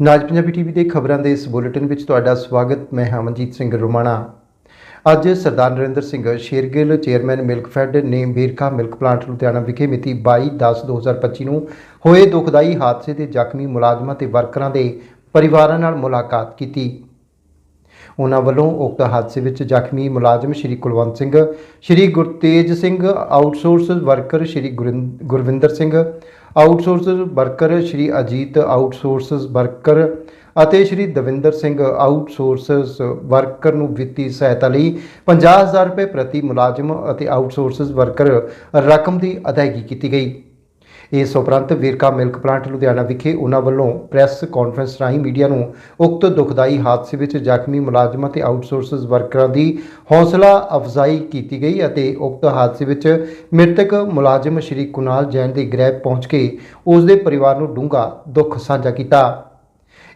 ਨਾਜ Punjabi TV ਦੇ ਖਬਰਾਂ ਦੇ ਇਸ ਬੁਲੇਟਿਨ ਵਿੱਚ ਤੁਹਾਡਾ ਸਵਾਗਤ। ਮੈਂ ਹਮਨਜੀਤ ਸਿੰਘ ਰੋਮਾਣਾ। ਅੱਜ ਸਰਦਾਰ ਨਰਿੰਦਰ ਸਿੰਘ ਸ਼ੇਰਗਿੱਲ, ਚੇਅਰਮੈਨ ਮਿਲਕਫੈਡ ਨੇ ਵੇਰਕਾ ਮਿਲਕ ਪਲਾਂਟ ਲੁਧਿਆਣਾ ਵਿਖੇ ਮਿਤੀ 22/10/2025 ਨੂੰ ਹੋਏ ਦੁਖਦਾਈ ਹਾਦਸੇ ਦੇ ਜ਼ਖਮੀ ਮੁਲਾਜ਼ਮਾਂ ਤੇ ਵਰਕਰਾਂ ਦੇ ਪਰਿਵਾਰਾਂ ਨਾਲ ਮੁਲਾਕਾਤ ਕੀਤੀ। ਉਹਨਾਂ ਵੱਲੋਂ ਉਕਤ ਹਾਦਸੇ ਵਿੱਚ ਜ਼ਖਮੀ ਮੁਲਾਜ਼ਮ Shri Kulwant Singh, Shri Gurtej Singh, outsource worker Shri ਗੁਰਿੰ- Gurwinder Singh outsource worker Shri Ajit outsource worker ਅਤੇ ਸ਼੍ਰੀ ਦਵਿੰਦਰ ਸਿੰਘ ਆਊਟਸੋਰਸ ਵਰਕਰ ਨੂੰ ਵਿੱਤੀ ਸਹਾਇਤਾ ਲਈ 50000 ਰੁਪਏ ਪ੍ਰਤੀ ਮੁਲਾਜ਼ਮ ਅਤੇ ਆਊਟਸੋਰਸ ਵਰਕਰ ਰਕਮ ਦੀ ਅਦਾਇਗੀ ਕੀਤੀ ਗਈ। ਇਸ ਉਪਰੰਤ ਵੇਰਕਾ ਮਿਲਕ ਪਲਾਂਟ ਲੁਧਿਆਣਾ ਵਿਖੇ ਉਹਨਾਂ ਵੱਲੋਂ ਪ੍ਰੈਸ ਕਾਨਫਰੰਸ ਰਾਹੀਂ ਮੀਡੀਆ ਨੂੰ ਉਕਤ ਦੁਖਦਾਈ ਹਾਦਸੇ ਵਿੱਚ ਜ਼ਖਮੀ ਮੁਲਾਜ਼ਮਾਂ ਤੇ ਆਊਟਸੋਰਸ ਵਰਕਰਾਂ ਦੀ ਹੌਸਲਾ ਅਫਜ਼ਾਈ ਕੀਤੀ ਗਈ ਅਤੇ ਉਕਤ ਹਾਦਸੇ ਵਿੱਚ ਮ੍ਰਿਤਕ ਮੁਲਾਜ਼ਮ ਸ਼੍ਰੀ ਕੁਨਾਲ ਜੈਨ ਦੇ ਗ੍ਰਹਿ ਪਹੁੰਚ ਕੇ ਉਸ ਦੇ ਪਰਿਵਾਰ ਨੂੰ ਡੂੰਘਾ ਦੁੱਖ ਸਾਂਝਾ ਕੀਤਾ।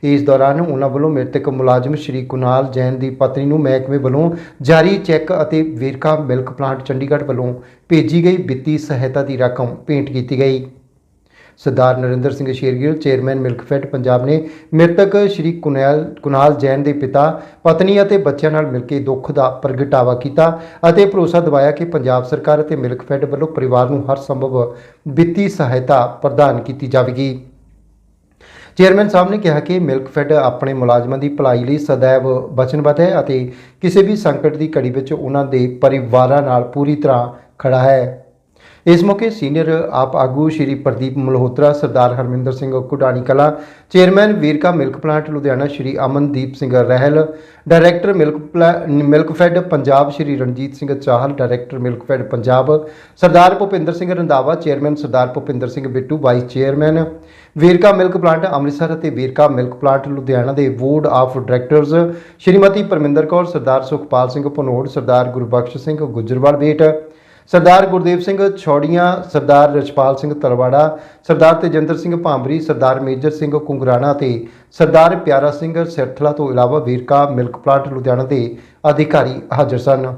ਇਸ ਦੌਰਾਨ ਉਹਨਾਂ ਵੱਲੋਂ ਮ੍ਰਿਤਕ ਮੁਲਾਜ਼ਮ ਸ਼੍ਰੀ ਕੁਨਾਲ ਜੈਨ ਦੀ ਪਤਨੀ ਨੂੰ ਮਹਿਕਮੇ ਵੱਲੋਂ ਜਾਰੀ ਚੈੱਕ ਅਤੇ ਵੇਰਕਾ ਮਿਲਕ ਪਲਾਂਟ ਚੰਡੀਗੜ੍ਹ ਵੱਲੋਂ ਭੇਜੀ ਗਈ ਵਿੱਤੀ ਸਹਾਇਤਾ ਦੀ ਰਕਮ ਭੇਂਟ ਕੀਤੀ ਗਈ। ਸਰਦਾਰ ਨਰਿੰਦਰ ਸਿੰਘ ਸ਼ੇਰਗਿੱਲ, ਚੇਅਰਮੈਨ ਮਿਲਕਫੈਡ ਪੰਜਾਬ ਨੇ ਮ੍ਰਿਤਕ ਸ਼੍ਰੀ ਕੁਨੈਲ ਕੁਨਾਲ ਜੈਨ ਦੇ ਪਿਤਾ, ਪਤਨੀ ਅਤੇ ਬੱਚਿਆਂ ਨਾਲ ਮਿਲ ਕੇ ਦੁੱਖ ਦਾ ਪ੍ਰਗਟਾਵਾ ਕੀਤਾ ਅਤੇ ਭਰੋਸਾ ਦਿਵਾਇਆ ਕਿ ਪੰਜਾਬ ਸਰਕਾਰ ਅਤੇ ਮਿਲਕਫੈਡ ਵੱਲੋਂ ਪਰਿਵਾਰ ਨੂੰ ਹਰ ਸੰਭਵ ਵਿੱਤੀ ਸਹਾਇਤਾ ਪ੍ਰਦਾਨ ਕੀਤੀ ਜਾਵੇਗੀ। ਚੇਅਰਮੈਨ ਸਾਹਿਬ ਨੇ ਕਿਹਾ ਕਿ ਮਿਲਕਫੈਡ ਆਪਣੇ ਮੁਲਾਜ਼ਮਾਂ ਦੀ ਭਲਾਈ ਲਈ ਸदैव ਵਚਨਬੱਧ ਹੈ ਅਤੇ ਕਿਸੇ ਵੀ ਸੰਕਟ ਦੀ ਘੜੀ ਵਿੱਚ ਉਹਨਾਂ ਦੇ ਪਰਿਵਾਰਾਂ ਨਾਲ ਪੂਰੀ ਤਰ੍ਹਾਂ ਖੜਾ ਹੈ। ਇਸ ਮੌਕੇ ਸੀਨੀਅਰ ਆਪ ਆਗੂ ਸ਼੍ਰੀ ਪ੍ਰਦੀਪ ਮਲਹੋਤਰਾ, ਸਰਦਾਰ Harminder Singh Kudani Kalan, chairman Verka milk plant, Ludhiana Shri Amandeep Singh Rahil, director milk ਪਲਾ- Milkfed Punjab Shri Ranjit Singh Chahal, director Milkfed Punjab, Sardar Bhupinder Singh Randhawa, chairman Sardar Bhupinder Singh Bittu, vice chairman Verka milk plant Amritsar ਅਤੇ Verka milk plant Ludhiana ਦੇ board of directors Shrimati Parminder Kaur, Sardar Sukhpal Singh Bhanor, Sardar Gurbakhsh Singh Gujarwal Bet Sardar Gurdev Singh Chhorian, Sardar Rachhpal Singh Talwara Sardar Tejinder Singh Bhambri, Sardar Major Singh Kungrana ਤੇ ਸਰਦਾਰ ਪਿਆਰਾ ਸਿੰਘ ਸਿਰਥਲਾ ਤੋਂ ਇਲਾਵਾ Verka milk plant Ludhiana ਦੇ ਅਧਿਕਾਰੀ ਹਾਜ਼ਰ ਸਨ।